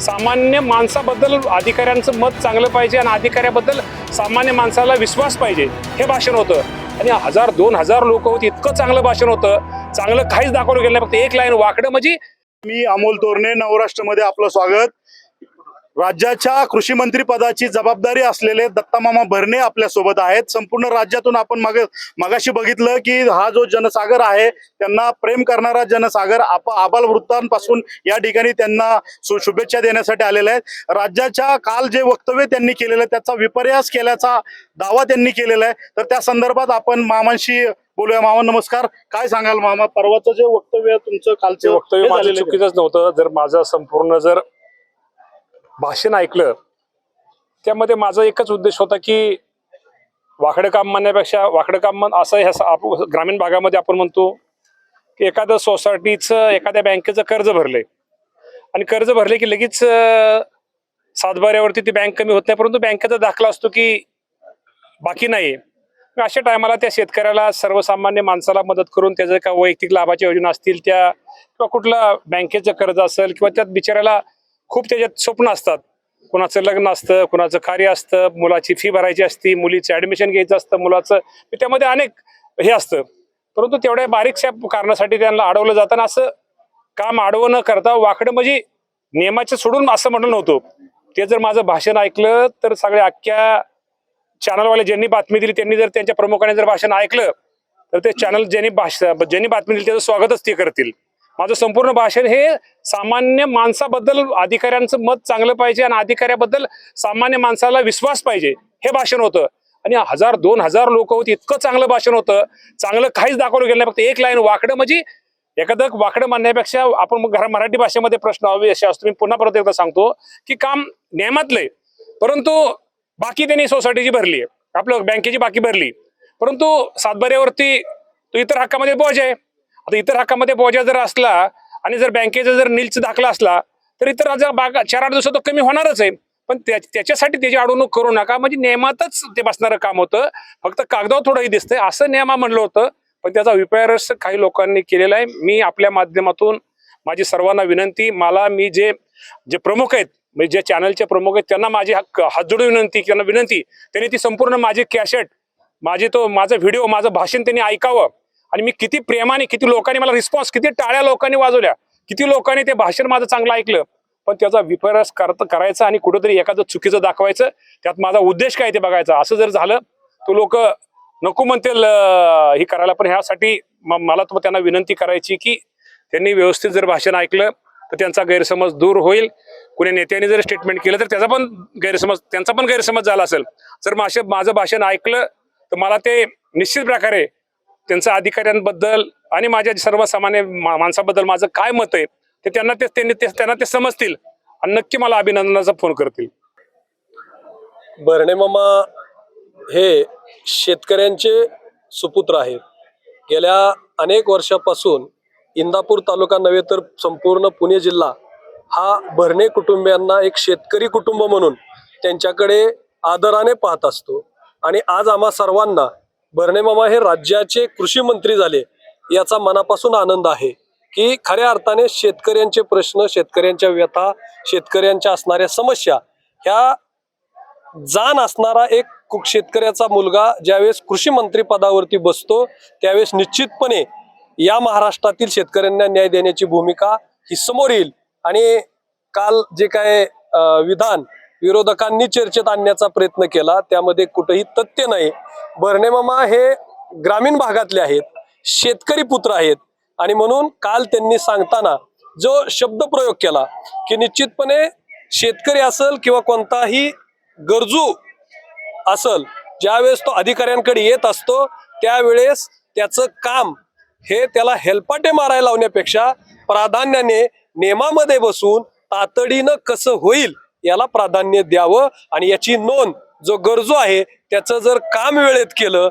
सामान्य माणसाबद्दल अधिकाऱ्यांचं मत चांगलं पाहिजे आणि अधिकाऱ्याबद्दल सामान्य माणसाला विश्वास पाहिजे. हे भाषण होतं. आणि हजार दोन हजार लोक होती इतकं चांगलं भाषण होतं. चांगलं काहीच दाखवलं गेलं नाही. फक्त एक लाईन वाकडं म्हणजे मी अमोल तोरणे नवराष्ट्रमध्ये आपलं स्वागत. राज्याच्या कृषी मंत्री पदाची जबाबदारी असलेले दत्तामामा भरणे आपल्यासोबत आहेत. संपूर्ण राज्यातून आपण मग मगाशी बघितलं की हा जो जनसागर आहे त्यांना प्रेम करणारा जनसागर आप आबाल वृत्तांपासून या ठिकाणी त्यांना शुभेच्छा देण्यासाठी आलेले आहेत. राज्याच्या काल जे वक्तव्य त्यांनी केलेलं आहे त्याचा विपर्यास केल्याचा दावा त्यांनी केलेला आहे. तर त्या संदर्भात आपण मामांशी बोलूया. मामा नमस्कार. काय सांगाल मामा? परवाचं जे वक्तव्य तुमचं कालचं वक्तव्य. चुकीचंच नव्हतं. जर माझं संपूर्ण जर भाषण ऐकलं त्यामध्ये माझा एकच उद्देश होता की वाकडं काम म्हणण्यापेक्षा वाकडं काम म्हण असं ह्या आप- ग्रामीण भागामध्ये आपण म्हणतो की एखादं सोसायटीचं एखाद्या बँकेचं कर्ज भरले आणि कर्ज भरले की लगेच सातबाऱ्यावरती ती बँक कमी होत नाही परंतु बँकेचा दाखला असतो की बाकी नाही मग अशा टायमाला त्या शेतकऱ्याला सर्वसामान्य माणसाला मदत करून त्याचं का वैयक्तिक लाभाच्या योजना असतील त्या किंवा कुठला बँकेचं कर्ज असेल किंवा त्यात बिचाऱ्याला खूप त्याच्यात स्वप्न असतात. कुणाचं लग्न असतं कुणाचं कार्य असतं मुलाची फी भरायची असती मुलीचं ऍडमिशन घ्यायचं असतं मुलाचं त्यामध्ये अनेक हे असतं. परंतु तेवढ्या बारीकशा कारणासाठी त्यांना अडवलं जातं असं काम आडवं न करता वाकडं म्हणजे नियमाचं सोडून असं म्हणलं नव्हतं. ते जर माझं भाषण ऐकलं तर सगळ्या अख्ख्या चॅनलवाले ज्यांनी बातमी दिली त्यांनी जर त्यांच्या प्रमुखाने जर भाषण ऐकलं तर ते चॅनल ज्यांनी भाषा ज्यांनी बातमी दिली त्याचं स्वागतच ते करतील. माझं संपूर्ण भाषण हे सामान्य माणसाबद्दल अधिकाऱ्यांचं मत चांगलं पाहिजे आणि अधिकाऱ्याबद्दल सामान्य माणसाला विश्वास पाहिजे हे भाषण होतं. आणि हजार दोन हजार लोक होती इतकं चांगलं भाषण होतं. चांगलं काहीच दाखवलं गेलं नाही फक्त एक लाईन वाकडं म्हणजे एखादं वाकडं म्हणण्यापेक्षा आपण मग घरा मराठी भाषेमध्ये प्रश्न हवे असे असतो. मी पुन्हा परत एकदा सांगतो की काम नियमातलंय परंतु बाकी त्यांनी सोसायटीची भरली आहे. आपलं बँकेची बाकी भरली परंतु सातबाऱ्यावरती तो इतर हक्कामध्ये बोज आहे. आता इतर हक्कामध्ये बोजा जर असला आणि जर बँकेचा जर नीलचा दाखला असला तर इतर जर बागा चार आठ दिवसात तो कमी होणारच आहे. पण त्या- त्याच्यासाठी त्याची अडवणूक करू नका. म्हणजे नियमातच ते बसणारं काम होतं. फक्त कागदावर थोडंही दिसतंय. असं नियमा म्हणलं होतं. पण त्याचा विपर्यास काही लोकांनी केलेला आहे. मी आपल्या माध्यमातून माझी सर्वांना विनंती मला मी जे जे प्रमुख आहेत म्हणजे जे चॅनलचे प्रमुख आहेत त्यांना माझी हक्क हात जोडून विनंती त्यांना विनंती. त्यांनी ती संपूर्ण माझी कॅशेट माझी तो माझा व्हिडिओ माझं भाषण त्यांनी ऐकावं. आणि मी किती प्रेमाने किती लोकांनी मला रिस्पॉन्स किती टाळ्या लोकांनी वाजवल्या किती लोकांनी ते भाषण माझं चांगलं ऐकलं पण त्याचा विपर्यास करत करायचा आणि कुठेतरी एखादं चुकीचं दाखवायचं त्यात माझा उद्देश काय ते बघायचा. असं जर झालं तो लोक नको म्हणतील हे करायला पण ह्यासाठी मला तो त्यांना विनंती करायची की त्यांनी व्यवस्थित जर भाषण ऐकलं तर त्यांचा गैरसमज दूर होईल. कुणी नेत्याने जर स्टेटमेंट केलं तर त्याचा पण गैरसमज त्यांचा पण गैरसमज झाला असेल. जर माझे माझं भाषण ऐकलं तर मला ते निश्चित प्रकारे त्यांचं अधिकाऱ्यांबद्दल आणि माझ्या सर्वसामान्य माणसाबद्दल माझं काय मत आहे ते त्यांना ते त्यांनी ते- त्यांना ते समजतील आणि नक्की मला अभिनंदनाचा फोन करतील. भरणे मामा हे शेतकऱ्यांचे सुपुत्र आहेत. गेल्या अनेक वर्षापासून इंदापूर तालुका नव्हे तर संपूर्ण पुणे जिल्हा हा भरणे कुटुंबियांना एक शेतकरी कुटुंब म्हणून त्यांच्याकडे आदराने पाहत असतो. आणि आज आम्हा सर्वांना भरणे मामा हे राज्याचे कृषी मंत्री झाले. याचा मनापासून आनंद आहे की खऱ्या अर्थाने शेतकऱ्यांचे प्रश्न शेतकऱ्यांच्या व्यथा शेतकऱ्यांच्या असणाऱ्या समस्या ह्या जाण असणारा एक कु- शेतकऱ्याचा मुलगा ज्यावेळेस कृषी मंत्री पदावरती बसतो त्यावेळेस निश्चितपणे या महाराष्ट्रातील शेतकऱ्यांना न्याय देण्याची भूमिका ही समोर येईल. आणि काल जे काय विधान विरोधकांनी चर्चेत आणण्याचा प्रयत्न केला. त्यामध्ये कुठेही तथ्य नाही. बर्णेमामा हे ग्रामीण भागातले आहेत. शेतकरी पुत्र आहेत. आणि म्हणून काल त्यांनी सांगताना जो शब्द प्रयोग केला की निश्चितपणे शेतकरी असेल किंवा कोणताही गरजू असल ज्यावेळेस तो अधिकाऱ्यांकडे येत असतो त्यावेळेस त्याचं काम हे त्याला हेलपाटे मारायला लावण्यापेक्षा प्राधान्याने नेमामध्ये बसून तातडीनं कसं होईल याला प्राधान्य द्यावं आणि याची नोंद जो गरजू आहे त्याचं जर काम वेळेत केलं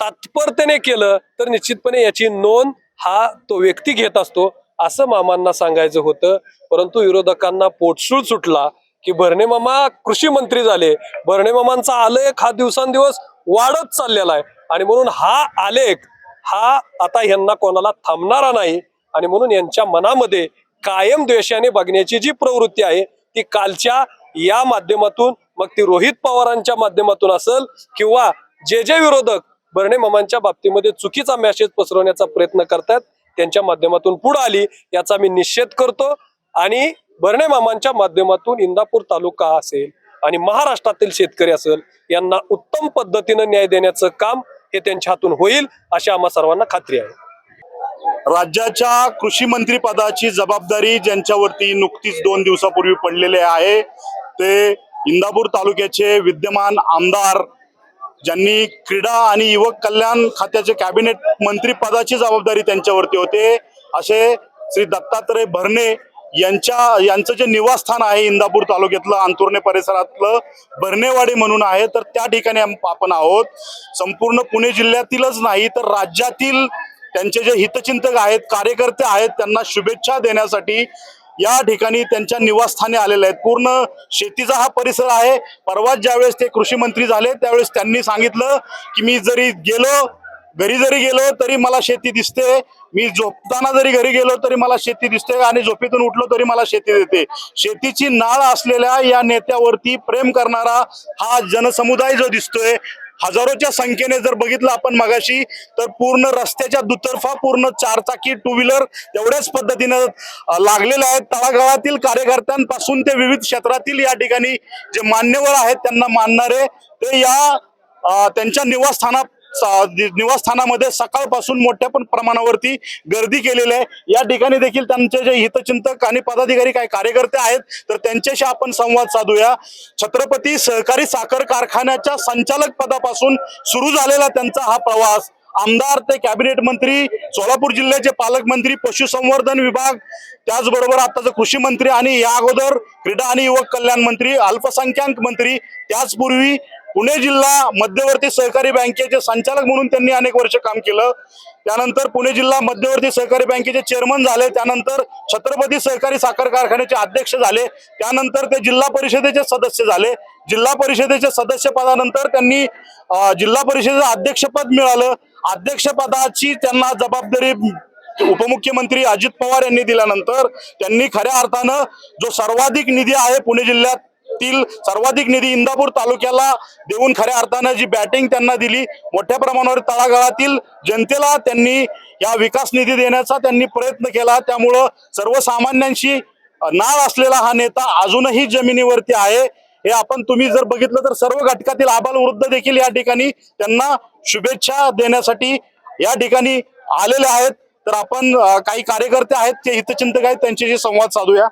तात्परतेने केलं तर निश्चितपणे याची नोंद हा तो व्यक्ती घेत असतो असं मामांना सांगायचं होतं. परंतु विरोधकांना पोटसूळ सुटला की भरणे मामा कृषी मंत्री झाले. भरणे मामांचा आलेख हा दिवसांदिवस वाढत चाललेला आहे. आणि म्हणून हा आलेख हा आता यांना कोणाला थांबणारा नाही. आणि म्हणून यांच्या मनामध्ये कायम द्वेषाने बघण्याची जी प्रवृत्ती आहे ती कालच्या या माध्यमातून मग ती रोहित पवारांच्या माध्यमातून असेल किंवा जे जे विरोधक भरणे मामांच्या बाबतीमध्ये चुकीचा मेसेज पसरवण्याचा प्रयत्न करतात त्यांच्या माध्यमातून पुढे आली याचा मी निषेध करतो. आणि भरणे मामांच्या माध्यमातून इंदापूर तालुका असेल आणि महाराष्ट्रातील शेतकरी असेल यांना उत्तम पद्धतीनं न्याय देण्याचं काम हे त्यांच्या हातून होईल अशी आम्हा सर्वांना खात्री आहे. राज्याच्या कृषी मंत्री पदाची जबाबदारी ज्यांच्यावरती नुकतीच दोन दिवसापूर्वी पडलेले आहे ते इंदापूर तालुक्याचे विद्यमान आमदार ज्यांनी क्रीडा आणि युवक कल्याण खात्याचे कॅबिनेट मंत्री पदाची जबाबदारी त्यांच्यावरती होते असे श्री दत्तात्रय भरणे यांच्या यांचं जे निवासस्थान आहे इंदापूर तालुक्यातलं अंतुर्णे परिसरातलं भरणेवाडी म्हणून आहे तर त्या ठिकाणी आपण आहोत. संपूर्ण पुणे जिल्ह्यातीलच नाही तर राज्यातील त्यांचे जे हितचिंतक आहेत कार्यकर्ते आहेत त्यांना शुभेच्छा देण्यासाठी या ठिकाणी त्यांच्या निवासस्थानी आलेले आहेत. पूर्ण शेतीचा हा परिसर आहे. परवाच ज्यावेळेस ते कृषी मंत्री झाले त्यावेळेस त्यांनी सांगितलं की मी जरी गेलो घरी जरी गेलो तरी मला शेती दिसते. मी झोपताना जरी घरी गेलो तरी मला शेती दिसते आणि झोपेतून उठलो तरी मला शेती देते. शेतीची नाळ असलेल्या या नेत्यावरती प्रेम करणारा हा जनसमुदाय जो दिसतोय हजारोच्या संख्येने जर बघितलं आपण मगाशी तर पूर्ण रस्त्याच्या दुतर्फा पूर्ण चारचाकी टू व्हीलर एवढ्याच पद्धतीनं लागलेल्या आहेत. तळागाळातील कार्यकर्त्यांपासून ते विविध क्षेत्रातील या ठिकाणी जे मान्यवर आहेत त्यांना मानणारे ते या त्यांच्या निवासस्थानात निवासस्थानामध्ये सकाळपासून मोठ्या पण प्रमाणावरती गर्दी केलेली आहे. या ठिकाणी देखील त्यांचे जे हितचिंतक आणि पदाधिकारी काही कार्यकर्ते आहेत तर त्यांच्याशी आपण संवाद साधूया. छत्रपती सहकारी साखर कारखान्याच्या संचालक पदापासून सुरू झालेला त्यांचा हा प्रवास. आमदार ते कॅबिनेट मंत्री सोलापूर जिल्ह्याचे पालकमंत्री पशुसंवर्धन विभाग त्याचबरोबर आताचे कृषी मंत्री आणि या अगोदर क्रीडा आणि युवक कल्याण मंत्री अल्पसंख्याक मंत्री त्याचपूर्वी पुणे जिल्हा मध्यवर्ती सहकारी बँकेचे संचालक म्हणून त्यांनी अनेक वर्ष काम केलं. त्यानंतर पुणे जिल्हा मध्यवर्ती सहकारी बँकेचे चेअरमन झाले. त्यानंतर छत्रपती सहकारी साखर कारखान्याचे अध्यक्ष झाले. त्यानंतर ते जिल्हा परिषदेचे सदस्य झाले. जिल्हा परिषदेचे सदस्य पदानंतर त्यांनी जिल्हा परिषदेचं अध्यक्षपद मिळालं. अध्यक्षपदाची त्यांना जबाबदारी उपमुख्यमंत्री अजित पवार यांनी दिल्यानंतर त्यांनी खऱ्या अर्थानं जो सर्वाधिक निधी आहे पुणे जिल्ह्यात जिल्ह्यातील सर्वाधिक निधी इंदापूर तालुक्याला देऊन खऱ्या अर्थानं जी बॅटिंग त्यांना दिली मोठ्या प्रमाणावर तळागाळातील जनतेला त्यांनी या विकास निधी देण्याचा त्यांनी प्रयत्न केला. त्यामुळं सर्वसामान्यांशी नाळ असलेला हा नेता अजूनही जमिनीवरती आहे. हे आपण तुम्ही जर बघितलं तर सर्व घटकातील आबाल वृद्ध देखील या ठिकाणी त्यांना शुभेच्छा देण्यासाठी या ठिकाणी आलेले आहेत. तर आपण काही कार्यकर्ते आहेत ते हितचिंतक आहेत त्यांच्याशी संवाद साधूया.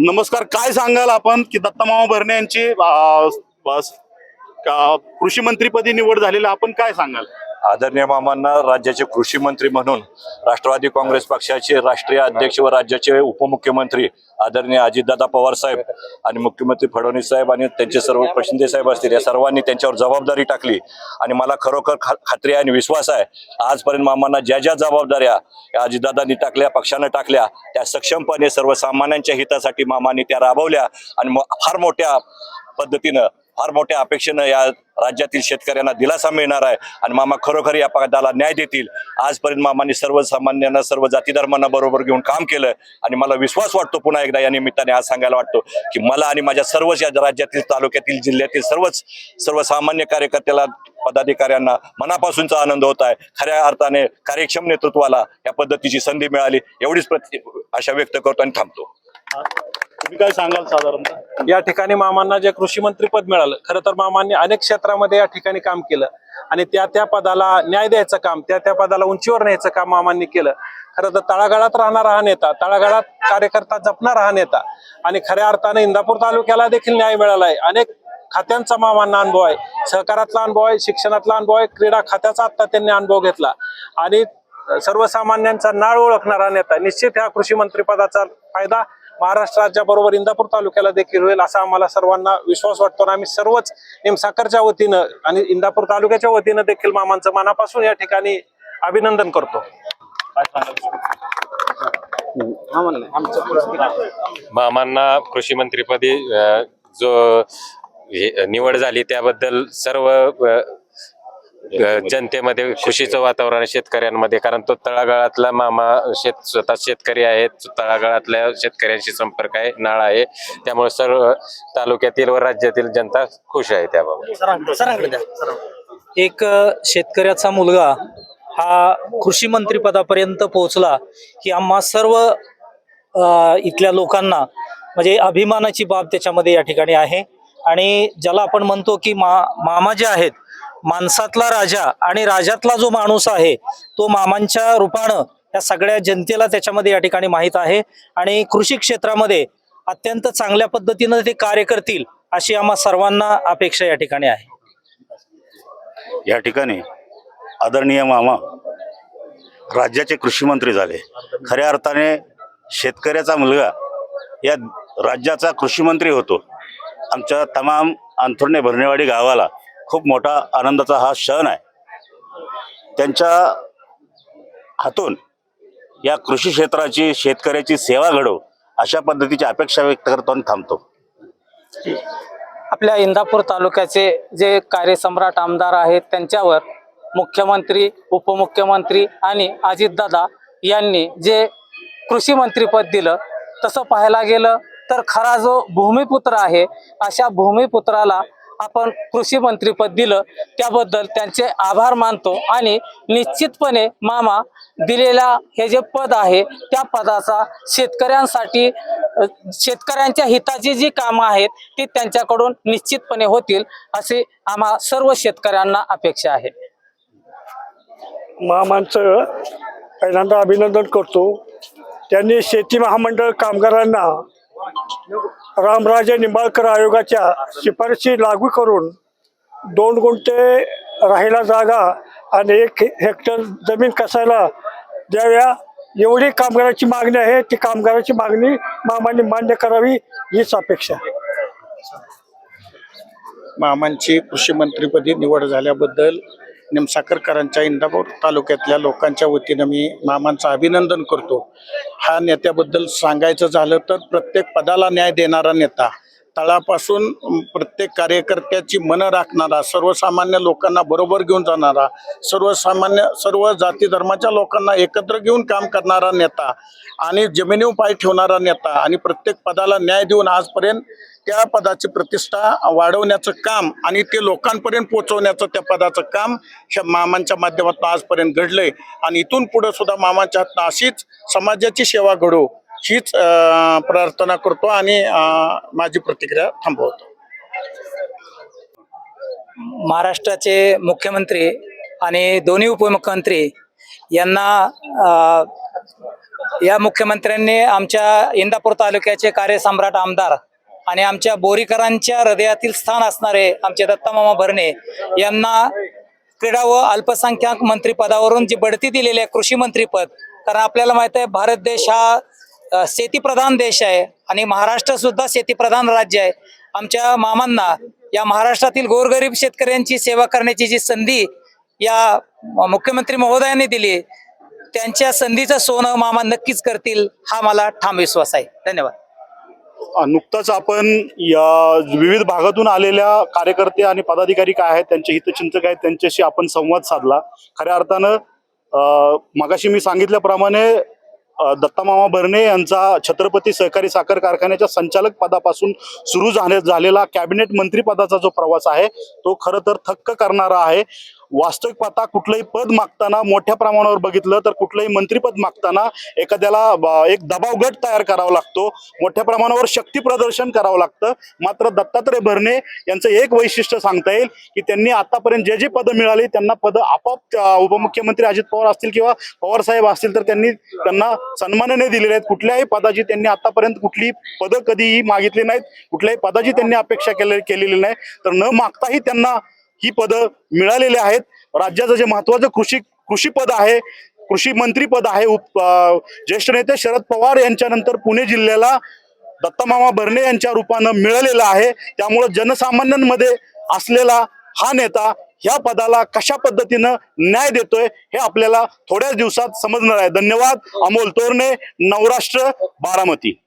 नमस्कार काय सांगाल आपण की दत्तामामा भरणे यांची बस कृषी मंत्रीपदी निवड झालेली आपण काय सांगाल? आदरणीय मामांना राज्याचे कृषी मंत्री म्हणून राष्ट्रवादी काँग्रेस पक्षाचे राष्ट्रीय अध्यक्ष व राज्याचे उपमुख्यमंत्री आदरणीय अजितदादा पवार साहेब आणि मुख्यमंत्री फडणवीस साहेब आणि त्यांचे सर्व प्रशिंदे साहेब असतील या सर्वांनी त्यांच्यावर जबाबदारी टाकली. आणि मला खरोखर खा- खात्री आहे आणि विश्वास आहे आजपर्यंत मामांना ज्या ज्या जबाबदाऱ्या या अजितदादांनी टाकल्या पक्षानं टाकल्या त्या सक्षमपणे सर्वसामान्यांच्या हितासाठी मामांनी त्या राबवल्या आणि फार मोठ्या पद्धतीनं फार मोठ्या अपेक्षेनं या राज्यातील शेतकऱ्यांना दिलासा मिळणार आहे. आणि मामा खरोखर या पदाला न्याय देतील. आजपर्यंत मामांनी सर्वसामान्यांना सर्व जाती धर्मांना बरोबर घेऊन काम केलं. आणि मला विश्वास वाटतो पुन्हा एकदा या निमित्ताने आज सांगायला वाटतो की मला आणि माझ्या सर्वच या राज्यातील तालुक्यातील जिल्ह्यातील सर्वच सर्वसामान्य कार्यकर्त्याला पदाधिकाऱ्यांना मनापासूनचा आनंद होत आहे. खऱ्या अर्थाने कार्यक्षम नेतृत्वाला या पद्धतीची संधी मिळाली. एवढीच प्रति आशा व्यक्त करतो आणि थांबतो. काय सांगाल साधारणतः या ठिकाणी मामांना जे कृषी मंत्री पद मिळालं खरं तर मामांनी अनेक क्षेत्रामध्ये या ठिकाणी काम केलं. आणि त्या त्या पदाला न्याय द्यायचं काम त्या त्या पदाला उंचीवर न्यायचं काम मामांनी केलं. खरं तर तळागाळात राहणारा हा नेता तळागाळात कार्यकर्ता जपणारा हा नेता. आणि खऱ्या अर्थाने इंदापूर तालुक्याला देखील न्याय मिळाला आहे अनेक खात्यांचा मामांना अनुभव आहे. सहकारातला अनुभव आहे शिक्षणातला अनुभव आहे क्रीडा खात्याचा आता त्यांनी अनुभव घेतला. आणि सर्वसामान्यांचा नाळ ओळखणारा नेता निश्चित ह्या कृषी मंत्रिपदाचा फायदा महाराष्ट्र राज्याबरोबर इंदापूर तालुक्याला देखील होईल असा आम्हाला सर्वांना विश्वास वाटतो आणि आम्ही सर्वच निमसाकरच्या वतीनं आणि इंदापूर तालुक्याच्या वतीनं देखील मामांचं मनापासून या ठिकाणी अभिनंदन करतो. मामांना कृषी मंत्रीपदी जो हे- निवड झाली त्याबद्दल सर्व जनतेमध्ये खुशीचं वातावरण आहे शेतकऱ्यांमध्ये कारण तो तळागाळातला मामा शेत स्वतः शेतकरी आहेत तळागाळातल्या शेतकऱ्यांशी संपर्क आहे नाळ आहे. त्यामुळे सर्व तालुक्यातील व राज्यातील जनता खुश आहे त्याबाबत. एक शेतकऱ्याचा मुलगा हा कृषी मंत्री पदापर्यंत पोहोचला की आम्हा सर्व इथल्या लोकांना म्हणजे अभिमानाची बाब त्याच्यामध्ये या ठिकाणी आहे. आणि ज्याला आपण म्हणतो की मा मामा जे आहेत माणसातला राजा आणि राजातला जो माणूस आहे तो मामांच्या रूपानं या सगळ्या जनतेला त्याच्यामध्ये या ठिकाणी माहीत आहे. आणि कृषी क्षेत्रामध्ये अत्यंत चांगल्या पद्धतीनं ते कार्य करतील अशी आम्हा सर्वांना अपेक्षा या ठिकाणी आहे. या ठिकाणी आदरणीय मामा राज्याचे कृषी मंत्री झाले. खऱ्या अर्थाने शेतकऱ्याचा मुलगा या राज्याचा कृषी मंत्री होतो. आमच्या तमाम अंथुर्णे भरणेवाडी गावाला खूप मोठा आनंदाचा हा क्षण आहे. त्यांच्या हातून या कृषी क्षेत्राची शेतकऱ्याची सेवा घडवू अशा पद्धतीची अपेक्षा व्यक्त करतो आणि थांबतो. आपल्या इंदापूर तालुक्याचे जे कार्यसम्राट आमदार आहेत त्यांच्यावर मुख्यमंत्री उपमुख्यमंत्री आणि अजितदादा यांनी जे कृषी मंत्रीपद दिलं तसं पाहायला गेलं तर खरा जो भूमिपुत्र आहे अशा भूमिपुत्राला आपण कृषी मंत्रीपद दिलं त्याबद्दल त्यांचे आभार मानतो आणि निश्चितपणे मामा दिलेला हे जे पद आहे त्या पदाचा शेतकऱ्यांसाठी शेतकऱ्यांच्या हिताची जी कामं आहेत ती त्यांच्याकडून निश्चितपणे होतील असे आम्हा सर्व शेतकऱ्यांना अपेक्षा आहे. मामांचं पहिल्यांदा अभिनंदन करतो. त्यांनी शेती महामंडळ कामगारांना रामराजे निंबाळकर आयोगाच्या शिफारशी लागू करून दोन गुंठे राहायला जागा आणि एक हेक्टर जमीन कसायला द्याव्या एवढी कामगाराची मागणी आहे. ती कामगाराची मागणी मामाने मान्य करावी हीच अपेक्षा मामांची कृषी मंत्रीपदी निवड झाल्याबद्दल निमसाकरकरांच्या इंदापूर तालुक्यातल्या लोकांच्या वतीनं मी मामांचं अभिनंदन करतो. हा नेत्याबद्दल सांगायचं झालं तर प्रत्येक पदाला न्याय देणारा नेता तळापासून प्रत्येक कार्यकर्त्याची मनं राखणारा सर्वसामान्य लोकांना बरोबर घेऊन जाणारा सर्वसामान्य सर्व जाती धर्माच्या लोकांना एकत्र घेऊन काम करणारा नेता आणि जमिनीवर पाय ठेवणारा नेता आणि प्रत्येक पदाला न्याय देऊन आजपर्यंत त्या पदाची प्रतिष्ठा वाढवण्याचं काम आणि ते लोकांपर्यंत पोहोचवण्याचं त्या पदाचं काम ह्या मामांच्या माध्यमातून आजपर्यंत घडलंय. आणि इथून पुढे सुद्धा मामांच्या हातनं अशीच समाजाची सेवा घडवू हीच अं, प्रार्थना करतो आणि अं, माझी प्रतिक्रिया थांबवतो. महाराष्ट्राचे मुख्यमंत्री आणि दोन्ही उपमुख्यमंत्री यांना या मुख्यमंत्र्यांनी आमच्या इंदापूर तालुक्याचे कार्यसम्राट आमदार आणि आमच्या बोरीकरांच्या हृदयातील स्थान असणारे आमचे दत्तामामा भरणे यांना क्रीडा व अल्पसंख्याक मंत्री पदावरून जी बढती दिलेली आहे कृषी मंत्रीपद कारण आपल्याला माहीत आहे भारत देश हा शेतीप्रधान देश आहे आणि महाराष्ट्र सुद्धा शेतीप्रधान राज्य आहे. आमच्या मामांना या महाराष्ट्रातील गोरगरीब शेतकऱ्यांची सेवा करण्याची जी संधी या मुख्यमंत्री महोदयांनी दिली त्यांच्या संधीचं सोनं मामा नक्कीच करतील हा मला ठाम विश्वास आहे. धन्यवाद. नुकताच नुकतंच आपण या विविध भागातून आलेल्या कार्यकर्ते आणि पदाधिकारी काय आहेत त्यांचे हितचिंतक आहेत त्यांच्याशी आपण संवाद साधला. खऱ्या अर्थानं मगाशी मी सांगितल्याप्रमाणे दत्तामामा भरणे यांचा छत्रपती सहकारी साखर कारखान्याच्या संचालक पदापासून सुरू झाले झालेला कॅबिनेट मंत्रीपदाचा जो प्रवास आहे तो खरं तर थक्क करणारा आहे. वास्तविक पाहता कुठलंही पद मागताना मोठ्या प्रमाणावर बघितलं तर कुठलंही मंत्रीपद मागताना एखाद्याला एक दबाव गट तयार करावा लागतो. मोठ्या प्रमाणावर शक्ती प्रदर्शन करावं लागतं. मात्र दत्तात्रय भरणे यांचं एक वैशिष्ट्य सांगता येईल की त्यांनी आतापर्यंत जे जे पदं मिळाली त्यांना पदं आपोआप उपमुख्यमंत्री अजित पवार असतील किंवा पवार साहेब असतील तर त्यांनी त्यांना सन्मानाने दिलेले आहेत. कुठल्याही पदाची त्यांनी आतापर्यंत कुठली पदं कधीही मागितली नाहीत. कुठल्याही पदाची त्यांनी अपेक्षा केले केलेली नाही. तर न मागताही त्यांना ही पदं मिळालेली आहेत. राज्याचं जे महत्वाचं कृषी कृषी पद आहे कृषी मंत्री पद आहे उप ज्येष्ठ नेते शरद पवार यांच्यानंतर पुणे जिल्ह्याला दत्तामामा भरणे यांच्या रूपानं मिळालेलं आहे. त्यामुळं जनसामान्यांमध्ये असलेला हा नेता ह्या पदाला कशा पद्धतीनं न्याय देतोय हे आपल्याला थोड्याच दिवसात समजणार आहे. धन्यवाद. अमोल तोरणे नवराष्ट्र बारामती.